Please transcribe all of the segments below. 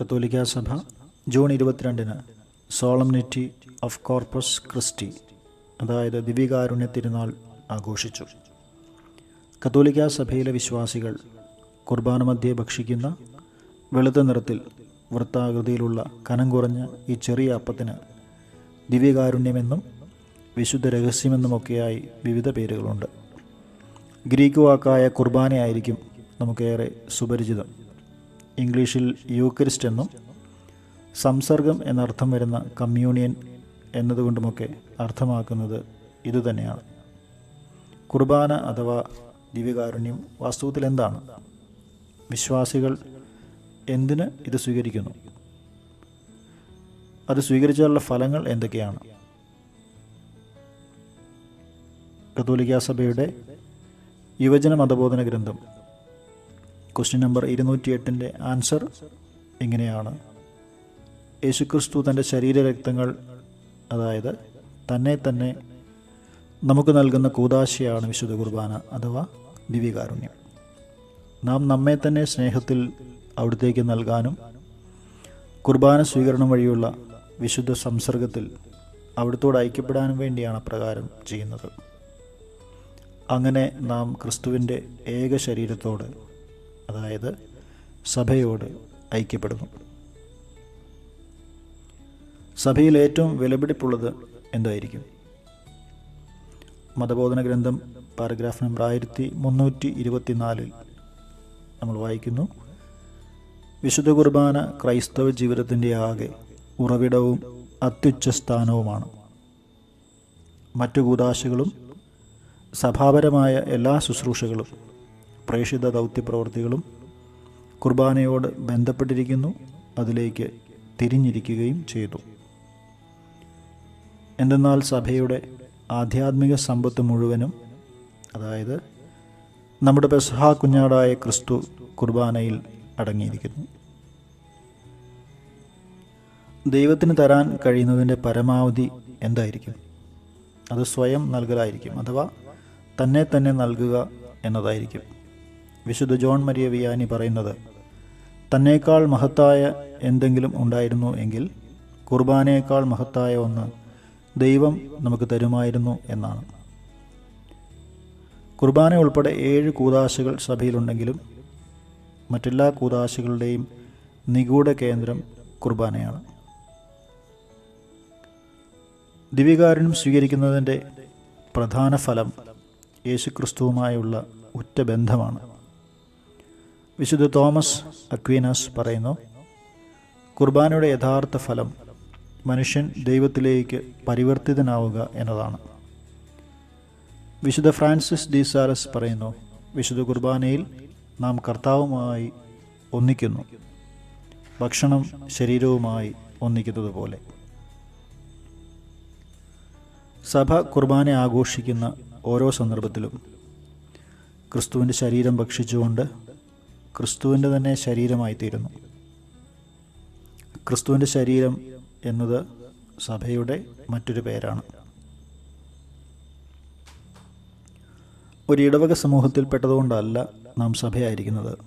കത്തോലിക്ക സഭ ജൂൺ ഇരുപത്തിരണ്ടിന് സോളംനിറ്റി ഓഫ് കോർപ്പസ് ക്രിസ്റ്റി അതായത് ദിവ്യകാരുണ്യ തിരുനാൾ ആഘോഷിച്ചു. കത്തോലിക്ക സഭയിലെ വിശ്വാസികൾ കുർബാന മധ്യേ ഭക്ഷിക്കുന്ന വെളുത്ത നിറത്തിൽ വൃത്താകൃതിയിലുള്ള കനം കുറഞ്ഞ ഈ ചെറിയ അപ്പത്തിന് ദിവ്യകാരുണ്യമെന്നും വിശുദ്ധ രഹസ്യമെന്നുമൊക്കെയായി വിവിധ പേരുകളുണ്ട്. ഗ്രീക്ക് വാക്കായ കുർബാനയായിരിക്കും നമുക്കേറെ സുപരിചിതം. ഇംഗ്ലീഷിൽ യൂക്രിസ്റ്റ് എന്നും സംസർഗം എന്നർത്ഥം വരുന്ന കമ്മ്യൂണിയൻ എന്നതുകൊണ്ടുമൊക്കെ അർത്ഥമാക്കുന്നത് ഇതുതന്നെയാണ്. കുർബാന അഥവാ ദിവ്യകാരുണ്യം വാസ്തവത്തിൽ എന്താണ്? വിശ്വാസികൾ എന്തിന് ഇത് സ്വീകരിക്കുന്നു? അത് സ്വീകരിച്ചാലുള്ള ഫലങ്ങൾ എന്തൊക്കെയാണ്? കത്തോലിക്ക സഭയുടെ യുവജന മതബോധന ഗ്രന്ഥം ക്വസ്റ്റ്യൻ നമ്പർ ഇരുന്നൂറ്റി എട്ടിന്റെ ആൻസർ ഇങ്ങനെയാണ്. യേശുക്രിസ്തു തന്റെ ശരീരരക്തങ്ങൾ അതായത് തന്നെ തന്നെ നമുക്ക് നൽകുന്ന കൂതാശയാണ് വിശുദ്ധ കുർബാന അഥവാ ദിവ്യകാരുണ്യം. നാം നമ്മെ തന്നെ സ്നേഹത്തിൽ അവിടത്തേക്ക് നൽകാനും കുർബാന സ്വീകരണം വഴിയുള്ള വിശുദ്ധ സംസർഗത്തിൽ അവിടത്തോട് ഐക്യപ്പെടാനും വേണ്ടിയാണ് പ്രകാരം ചെയ്യുന്നത്. അങ്ങനെ നാം ക്രിസ്തുവിന്റെ ഏക ശരീരത്തോട് അതായത് സഭയോട് ഐക്യപ്പെടുന്നു. സഭയിൽ ഏറ്റവും വിലപിടിപ്പുള്ളത് എന്തായിരിക്കും? മതബോധന ഗ്രന്ഥം പാരഗ്രാഫ് നമ്പർ ആയിരത്തി മുന്നൂറ്റി ഇരുപത്തിനാലിൽ നമ്മൾ വായിക്കുന്നു. വിശുദ്ധ കുർബാന ക്രൈസ്തവ ജീവിതത്തിന്റെ ആകെ ഉറവിടവും അത്യുച്ച സ്ഥാനവുമാണ്. മറ്റു കൂതാശകളും സഭാപരമായ എല്ലാ ശുശ്രൂഷകളും പ്രേക്ഷിത ദൗത്യപ്രവൃത്തികളും കുർബാനയോട് ബന്ധപ്പെട്ടിരിക്കുന്നു. അതിലേക്ക് തിരിഞ്ഞിരിക്കുകയും ചെയ്തു. എന്തെന്നാൽ സഭയുടെ ആധ്യാത്മിക സമ്പത്ത് മുഴുവനും അതായത് നമ്മുടെ പെസഹാ കുഞ്ഞാടായ ക്രിസ്തു കുർബാനയിൽ അടങ്ങിയിരിക്കുന്നു. ദൈവത്തിന് തരാൻ കഴിയുന്നതിന്റെ പരമാവധി എന്തായിരിക്കും? അത് സ്വയം നൽകലായിരിക്കും അഥവാ തന്നെ തന്നെ നൽകുക എന്നതായിരിക്കും. വിശുദ്ധ ജോൺ മരിയ വിയാനി പറയുന്നത് തന്നേക്കാൾ മഹത്തായ എന്തെങ്കിലും ഉണ്ടായിരുന്നു എങ്കിൽ കുർബാനയേക്കാൾ മഹത്തായ ഒന്ന് ദൈവം നമുക്ക് തരുമായിരുന്നു എന്നാണ്. കുർബാന ഉൾപ്പെടെ ഏഴ് കൂതാശകൾ സഭയിലുണ്ടെങ്കിലും മറ്റെല്ലാ കൂതാശകളുടെയും നിഗൂഢ കേന്ദ്രം കുർബാനയാണ്. ദിവ്യകാരുണ്യം സ്വീകരിക്കുന്നതിന്റെ പ്രധാന ഫലം യേശുക്രിസ്തുവുമായുള്ള ഉറ്റ ബന്ധമാണ്. വിശുദ്ധ തോമസ് അക്വീനാസ് പറയുന്നു കുർബാനയുടെ യഥാർത്ഥ ഫലം മനുഷ്യൻ ദൈവത്തിലേക്ക് പരിവർത്തിതനാവുക എന്നതാണ്. വിശുദ്ധ ഫ്രാൻസിസ് ഡി സാരസ് പറയുന്നു വിശുദ്ധ കുർബാനയിൽ നാം കർത്താവുമായി ഒന്നിക്കുന്നു ഭക്ഷണം ശരീരവുമായി ഒന്നിക്കുന്നത് പോലെ സഭ കുർബാന ആഘോഷിക്കുന്ന ഓരോ സന്ദർഭത്തിലും ക്രിസ്തുവിന്റെ ശരീരം ഭക്ഷിച്ചുകൊണ്ട് ക്രിസ്തുവിന്റെ തന്നെ ശരീരമായി തീരുന്നു ക്രിസ്തുവിന്റെ ശരീരം എന്നത് സഭയുടെ മറ്റൊരു പേരാണ്. ഒരു ഇടവക സമൂഹത്തിൽപ്പെട്ടതുകൊണ്ടല്ല നാം സഭയായിരിക്കുന്നത്.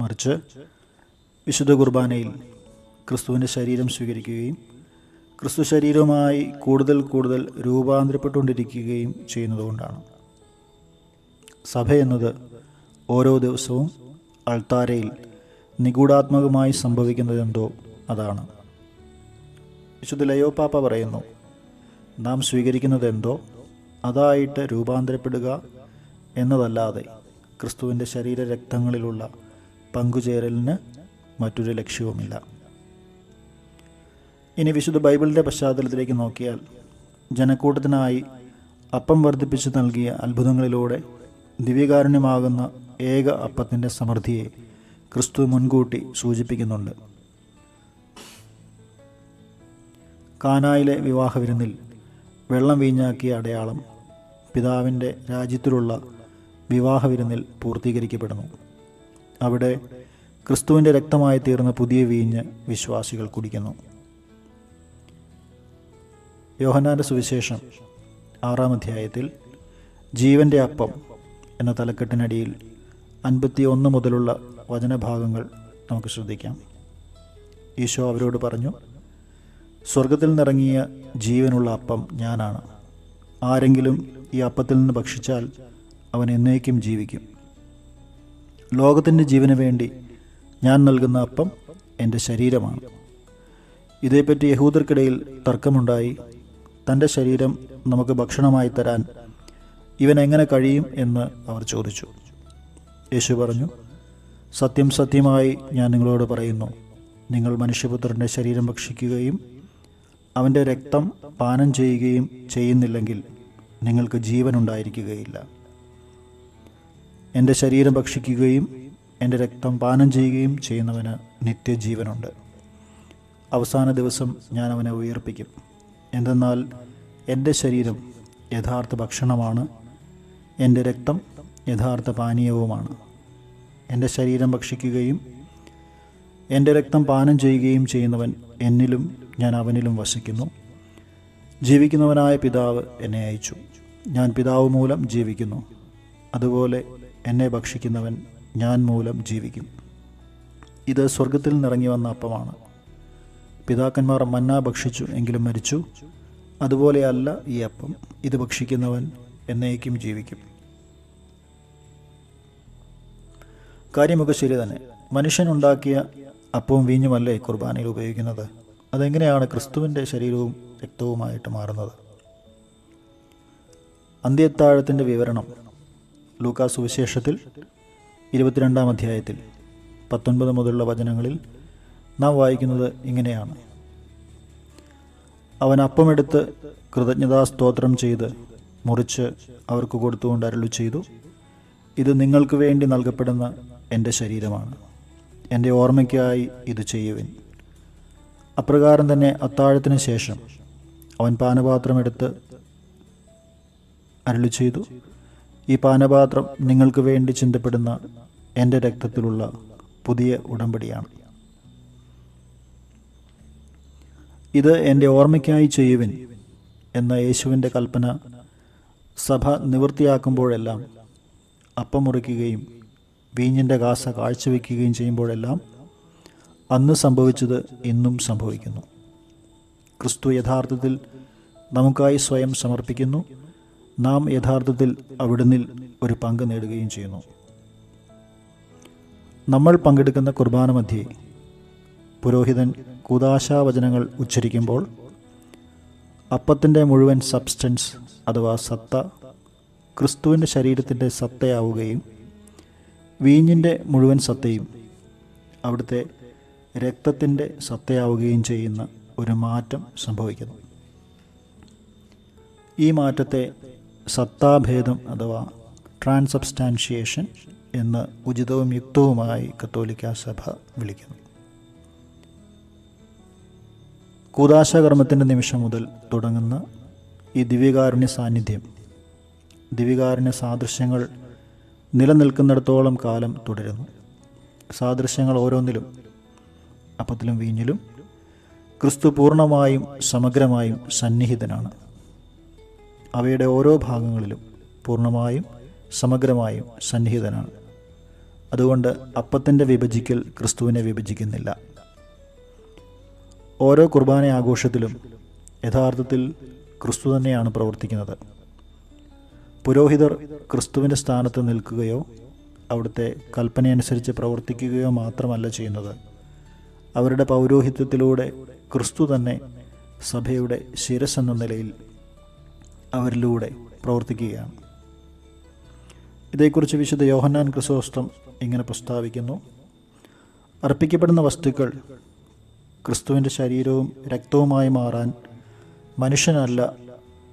മറിച്ച് വിശുദ്ധ കുർബാനയിൽ ക്രിസ്തുവിന്റെ ശരീരം സ്വീകരിക്കുകയും ക്രിസ്തു ശരീരവുമായി കൂടുതൽ കൂടുതൽ രൂപാന്തരപ്പെട്ടുകൊണ്ടിരിക്കുകയും ചെയ്യുന്നതുകൊണ്ടാണ്. സഭ എന്നത് ഓരോ ദിവസവും അൾത്താരയിൽ നിഗൂഢാത്മകമായി സംഭവിക്കുന്നതെന്തോ അതാണ്. വിശുദ്ധ ലയോപാപ്പ പറയുന്നു നാം സ്വീകരിക്കുന്നതെന്തോ അതായിട്ട് രൂപാന്തരപ്പെടുക എന്നതല്ലാതെ ക്രിസ്തുവിന്റെ ശരീരരക്തങ്ങളിലുള്ള പങ്കുചേരലിന് മറ്റൊരു ലക്ഷ്യവുമില്ല. ഇനി വിശുദ്ധ ബൈബിളിന്റെ പശ്ചാത്തലത്തിലേക്ക് നോക്കിയാൽ ജനക്കൂട്ടത്തിനായി അപ്പം വർദ്ധിപ്പിച്ച് നൽകിയ അത്ഭുതങ്ങളിലൂടെ ദിവ്യകാരുണ്യമാകുന്ന ഏക അപ്പത്തിന്റെ സമൃദ്ധിയെ ക്രിസ്തു മുൻകൂട്ടി സൂചിപ്പിക്കുന്നുണ്ട്. കാനായിലെ വിവാഹവിരുന്നിൽ വെള്ളം വീഞ്ഞാക്കിയ അടയാളം പിതാവിന്റെ രാജ്യത്തിലുള്ള വിവാഹ വിരുന്നിൽ പൂർത്തീകരിക്കപ്പെടുന്നു. അവിടെ ക്രിസ്തുവിന്റെ രക്തമായി തീർന്ന പുതിയ വീഞ്ഞ് വിശ്വാസികൾ കുടിക്കുന്നു. യോഹനാന്റെ സുവിശേഷം ആറാം അധ്യായത്തിൽ ജീവന്റെ അപ്പം എന്ന തലക്കെട്ടിനടിയിൽ അൻപത്തി ഒന്ന് മുതലുള്ള വചനഭാഗങ്ങൾ നമുക്ക് ശ്രദ്ധിക്കാം. ഈശോ അവരോട് പറഞ്ഞു സ്വർഗത്തിൽ നിറങ്ങിയ ജീവനുള്ള അപ്പം ഞാനാണ്. ആരെങ്കിലും ഈ അപ്പത്തിൽ നിന്ന് ഭക്ഷിച്ചാൽ അവൻ എന്നേക്കും ജീവിക്കും. ലോകത്തിന്റെ ജീവന് വേണ്ടി ഞാൻ നൽകുന്ന അപ്പം എന്റെ ശരീരമാണ്. ഇതേപ്പറ്റി യഹൂദർക്കിടയിൽ തർക്കമുണ്ടായി. തന്റെ ശരീരം നമുക്ക് ഭക്ഷണമായി തരാൻ ഇവൻ എങ്ങനെ കഴിയും എന്ന് അവർ ചോദിച്ചു. യേശു പറഞ്ഞു സത്യം സത്യമായി ഞാൻ നിങ്ങളോട് പറയുന്നു. നിങ്ങൾ മനുഷ്യപുത്രന്റെ ശരീരം ഭക്ഷിക്കുകയും അവന്റെ രക്തം പാനം ചെയ്യുകയും ചെയ്യുന്നില്ലെങ്കിൽ നിങ്ങൾക്ക് ജീവൻ ഉണ്ടായിരിക്കുകയില്ല എന്റെ ശരീരം ഭക്ഷിക്കുകയും എന്റെ രക്തം പാനം ചെയ്യുകയും ചെയ്യുന്നവന് നിത്യജീവനുണ്ട്. അവസാന ദിവസം ഞാൻ അവനെ ഉയർപ്പിക്കും. എന്തെന്നാൽ എന്റെ ശരീരം യഥാർത്ഥ ഭക്ഷണമാണ്. എന്റെ രക്തം യഥാർത്ഥ പാനീയവുമാണ്. എന്റെ ശരീരം ഭക്ഷിക്കുകയും എന്റെ രക്തം പാനം ചെയ്യുകയും ചെയ്യുന്നവൻ എന്നിലും ഞാൻ അവനിലും വസിക്കുന്നു. ജീവിക്കുന്നവനായ പിതാവ് എന്നെ അയച്ചു. ഞാൻ പിതാവ് മൂലം ജീവിക്കുന്നു. അതുപോലെ എന്നെ ഭക്ഷിക്കുന്നവൻ ഞാൻ മൂലം ജീവിക്കും. ഇത് സ്വർഗത്തിൽ നിറങ്ങി വന്ന അപ്പമാണ്. പിതാക്കന്മാർ മന്ന ഭക്ഷിച്ചു എങ്കിലും മരിച്ചു. അതുപോലെയല്ല ഈ അപ്പം. ഇത് ഭക്ഷിക്കുന്നവൻ എന്നേക്കും ജീവിക്കും. കാര്യമൊക്കെ ശരി തന്നെ. മനുഷ്യനുണ്ടാക്കിയ അപ്പവും വീഞ്ഞുമല്ലേ കുർബാനയിൽ ഉപയോഗിക്കുന്നത്? അതെങ്ങനെയാണ് ക്രിസ്തുവിന്റെ ശരീരവും രക്തവുമായിട്ട് മാറുന്നത്? അന്ത്യത്താഴത്തിന്റെ വിവരണം ലൂക്കാ സുവിശേഷത്തിൽ ഇരുപത്തിരണ്ടാം അധ്യായത്തിൽ പത്തൊൻപത് മുതലുള്ള വചനങ്ങളിൽ നാം വായിക്കുന്നത് ഇങ്ങനെയാണ്. അവൻ അപ്പമെടുത്ത് കൃതജ്ഞതാ സ്തോത്രം ചെയ്ത് മുറിച്ച് അവർക്ക് കൊടുത്തുകൊണ്ട് അരുളി ചെയ്തു ഇത് നിങ്ങൾക്ക് വേണ്ടി നൽകപ്പെടുന്ന എന്റെ ശരീരമാണ്. എന്റെ ഓർമ്മയ്ക്കായി ഇത് ചെയ്യുവിൻ. അപ്രകാരം തന്നെ അത്താഴത്തിന് ശേഷം അവൻ പാനപാത്രമെടുത്ത് അരളി ചെയ്തു. ഈ പാനപാത്രം നിങ്ങൾക്ക് വേണ്ടി ചിന്തപ്പെടുന്ന എന്റെ രക്തത്തിലുള്ള പുതിയ ഉടമ്പടിയാണ്. ഇത് എന്റെ ഓർമ്മയ്ക്കായി ചെയ്യുവിൻ എന്ന യേശുവിന്റെ കൽപ്പന സഭ നിവൃത്തിയാക്കുമ്പോഴെല്ലാം അപ്പം മുറിക്കുകയും വീഞ്ഞിന്റെ കാസ കാഴ്ചവെക്കുകയും ചെയ്യുമ്പോഴെല്ലാം അന്ന് സംഭവിച്ചത് ഇന്നും സംഭവിക്കുന്നു. ക്രിസ്തു യഥാർത്ഥത്തിൽ നമുക്കായി സ്വയം സമർപ്പിക്കുന്നു. നാം യഥാർത്ഥത്തിൽ അവിടുന്നിൽ ഒരു പങ്ക് നേടുകയും ചെയ്യുന്നു. നമ്മൾ പങ്കെടുക്കുന്ന കുർബാന മധ്യേ പുരോഹിതൻ കൂതാശാവചനങ്ങൾ ഉച്ചരിക്കുമ്പോൾ അപ്പത്തിന്റെ മുഴുവൻ സബ്സ്റ്റൻസ് അഥവാ സത്ത ക്രിസ്തുവിന്റെ ശരീരത്തിന്റെ സത്തയാവുകയും വീഞ്ഞിന്റെ മുഴുവൻ സത്തയും അവിടുത്തെ രക്തത്തിന്റെ സത്തയാവുകയും ചെയ്യുന്ന ഒരു മാറ്റം സംഭവിക്കുന്നു. ഈ മാറ്റത്തെ സത്താഭേദം അഥവാ ട്രാൻസബ്സ്റ്റാൻഷിയേഷൻ എന്ന് ഉചിതവും യുക്തവുമായി കത്തോലിക്ക സഭ വിളിക്കുന്നു. കൂതാശകർമ്മത്തിന്റെ നിമിഷം മുതൽ തുടങ്ങുന്ന ഈ ദിവ്യകാരുണ്യ സാന്നിധ്യം ദിവ്യകാരുണ്യ സാദൃശ്യങ്ങൾ നിലനിൽക്കുന്നിടത്തോളം കാലം തുടരുന്നു. സാദൃശ്യങ്ങൾ ഓരോന്നിലും അപ്പത്തിലും വീഞ്ഞിലും ക്രിസ്തു പൂർണമായും സമഗ്രമായും സന്നിഹിതനാണ്. അവയുടെ ഓരോ ഭാഗങ്ങളിലും പൂർണമായും സമഗ്രമായും സന്നിഹിതനാണ്. അതുകൊണ്ട് അപ്പത്തിന്റെ വിഭജിക്കൽ ക്രിസ്തുവിനെ വിഭജിക്കുന്നില്ല. ഓരോ കുർബാന ആഘോഷത്തിലും യഥാർത്ഥത്തിൽ ക്രിസ്തു തന്നെയാണ് പ്രവർത്തിക്കുന്നത്. പുരോഹിതർ ക്രിസ്തുവിന്റെ സ്ഥാനത്ത് നിൽക്കുകയോ അവിടുത്തെ കൽപ്പനയനുസരിച്ച് പ്രവർത്തിക്കുകയോ മാത്രമല്ല ചെയ്യുന്നത്. അവരുടെ പൗരോഹിത്യത്തിലൂടെ ക്രിസ്തു തന്നെ സഭയുടെ ശിരസ് എന്ന നിലയിൽ അവരിലൂടെ പ്രവർത്തിക്കുകയാണ്. ഇതേക്കുറിച്ച് വിശുദ്ധ യോഹന്നാൻ ക്രിസോസ്തം ഇങ്ങനെ പ്രസ്താവിക്കുന്നു. അർപ്പിക്കപ്പെടുന്ന വസ്തുക്കൾ ക്രിസ്തുവിന്റെ ശരീരവും രക്തവുമായി മാറാൻ മനുഷ്യനല്ല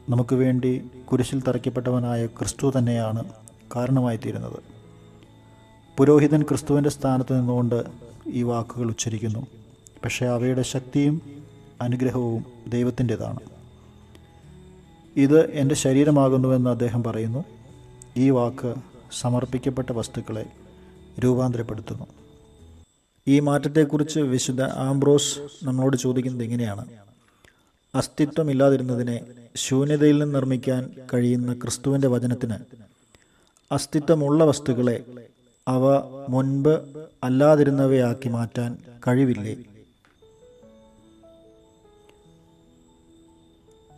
നമുക്ക് വേണ്ടി കുരിശിൽ തറയ്ക്കപ്പെട്ടവനായ ക്രിസ്തു തന്നെയാണ് കാരണമായി തീരുന്നത് പുരോഹിതൻ ക്രിസ്തുവിന്റെ സ്ഥാനത്ത് നിന്നുകൊണ്ട് ഈ വാക്കുകൾ ഉച്ചരിക്കുന്നു. പക്ഷേ അവയുടെ ശക്തിയും അനുഗ്രഹവും ദൈവത്തിന്റെതാണ്. ഇത് എന്റെ ശരീരമാകുന്നുവെന്ന് അദ്ദേഹം പറയുന്നു. ഈ വാക്ക് സമർപ്പിക്കപ്പെട്ട വസ്തുക്കളെ രൂപാന്തരപ്പെടുത്തുന്നു. ഈ മാറ്റത്തെക്കുറിച്ച് വിശുദ്ധ ആംബ്രോസ് നമ്മളോട് ചോദിക്കുന്നത് ഇങ്ങനെയാണ്. അസ്തിത്വമില്ലാതിരുന്നതിനെ ശൂന്യതയിൽ നിന്ന് നിർമ്മിക്കാൻ കഴിയുന്ന ക്രിസ്തുവിന്റെ വചനത്തിന് അസ്തിത്വമുള്ള വസ്തുക്കളെ അവ മുൻപ് അല്ലാതിരുന്നവയാക്കി മാറ്റാൻ കഴിവില്ലേ?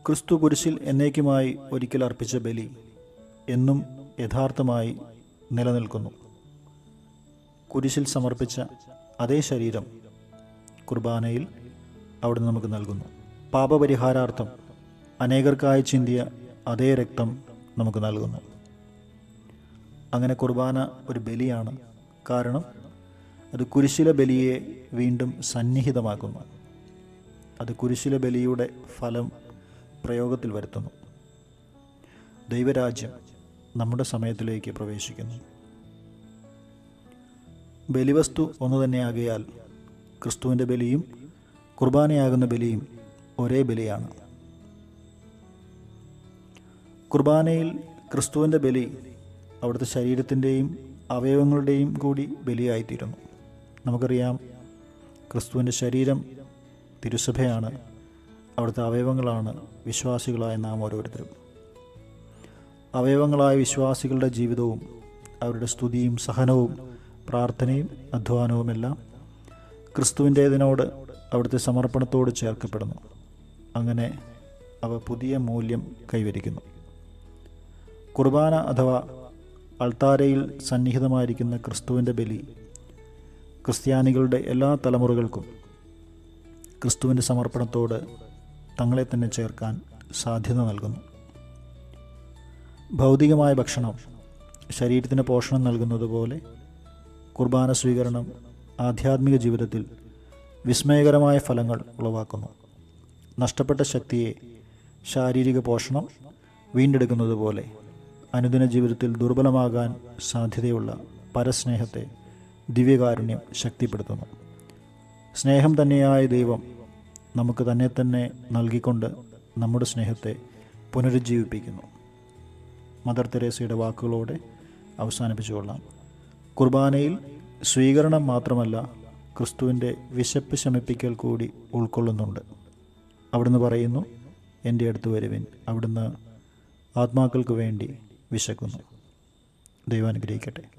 ക്രിസ്തു കുരിശിൽ എന്നേക്കുമായി ഒരിക്കൽ അർപ്പിച്ച ബലി എന്നും യഥാർത്ഥമായി നിലനിൽക്കുന്നു. കുരിശിൽ സമർപ്പിച്ച അതേ ശരീരം കുർബാനയിൽ അവിടെ നമുക്ക് നൽകുന്നു. പാപപരിഹാരാർത്ഥം അനേകർക്കായി ചിന്തിയ അതേ രക്തം നമുക്ക് നൽകുന്നു. അങ്ങനെ കുർബാന ഒരു ബലിയാണ്. കാരണം അത് കുരിശിലെ ബലിയെ വീണ്ടും സന്നിഹിതമാക്കുന്നു. അത് കുരിശിലെ ബലിയുടെ ഫലം പ്രയോഗത്തിൽ വരുത്തുന്നു. ദൈവരാജ്യം നമ്മുടെ സമയത്തിലേക്ക് പ്രവേശിക്കുന്നു. ബലിവസ്തു ഒന്നു തന്നെയാകയാൽ ക്രിസ്തുവിന്റെ ബലിയും കുർബാനയാകുന്ന ബലിയും ഒരേ ബലിയാണ്. കുർബാനയിൽ ക്രിസ്തുവിന്റെ ബലി അവിടുത്തെ ശരീരത്തിന്റെയും അവയവങ്ങളുടെയും കൂടി ബലിയായിത്തീരുന്നു. നമുക്കറിയാം ക്രിസ്തുവിന്റെ ശരീരം തിരുസഭയാണ് അവിടുത്തെ അവയവങ്ങളാണ് വിശ്വാസികളായ നാം ഓരോരുത്തരും. അവയവങ്ങളായ വിശ്വാസികളുടെ ജീവിതവും അവരുടെ സ്തുതിയും സഹനവും പ്രാർത്ഥനയും അധ്വാനവുമെല്ലാം ക്രിസ്തുവിന്റേതിനോട് അവിടുത്തെ സമർപ്പണത്തോട് ചേർക്കപ്പെടുന്നു. അങ്ങനെ അവ പുതിയ മൂല്യം കൈവരിക്കുന്നു. കുർബാന അഥവാ അൾത്താരയിൽ സന്നിഹിതമായിരിക്കുന്ന ക്രിസ്തുവിന്റെ ബലി ക്രിസ്ത്യാനികളുടെ എല്ലാ തലമുറകൾക്കും ക്രിസ്തുവിന്റെ സമർപ്പണത്തോട് തങ്ങളെ തന്നെ ചേർക്കാൻ സാധ്യത നൽകുന്നു. ഭൗതികമായ ഭക്ഷണം ശരീരത്തിന് പോഷണം നൽകുന്നത് പോലെ കുർബാന സ്വീകരണം ആധ്യാത്മിക ജീവിതത്തിൽ വിസ്മയകരമായ ഫലങ്ങൾ ഉളവാക്കുന്നു. നഷ്ടപ്പെട്ട ശക്തിയെ ശാരീരിക പോഷണം വീണ്ടെടുക്കുന്നത് പോലെ അനുദിന ജീവിതത്തിൽ ദുർബലമാകാൻ സാധ്യതയുള്ള പരസ്നേഹത്തെ ദിവ്യകാരുണ്യം ശക്തിപ്പെടുത്തുന്നു. സ്നേഹം തന്നെയായ ദൈവം നമുക്ക് തന്നെ തന്നെ നൽകിക്കൊണ്ട് നമ്മുടെ സ്നേഹത്തെ പുനരുജ്ജീവിപ്പിക്കുന്നു. മദർ തെരേസയുടെ വാക്കുകളോടെ അവസാനിപ്പിച്ചുകൊള്ളാം. കുർബാനയിൽ സ്വീകരണം മാത്രമല്ല ക്രിസ്തുവിന്റെ വിശപ്പ് ശമിപ്പിക്കൽ കൂടി ഉൾക്കൊള്ളുന്നുണ്ട്. അവിടുന്ന് പറയുന്നു എന്റെ അടുത്ത് വരുവിൻ. അവിടുന്ന് ആത്മാക്കൾക്ക് വേണ്ടി വിശക്കുന്നു. ദൈവം അനുഗ്രഹിക്കട്ടെ.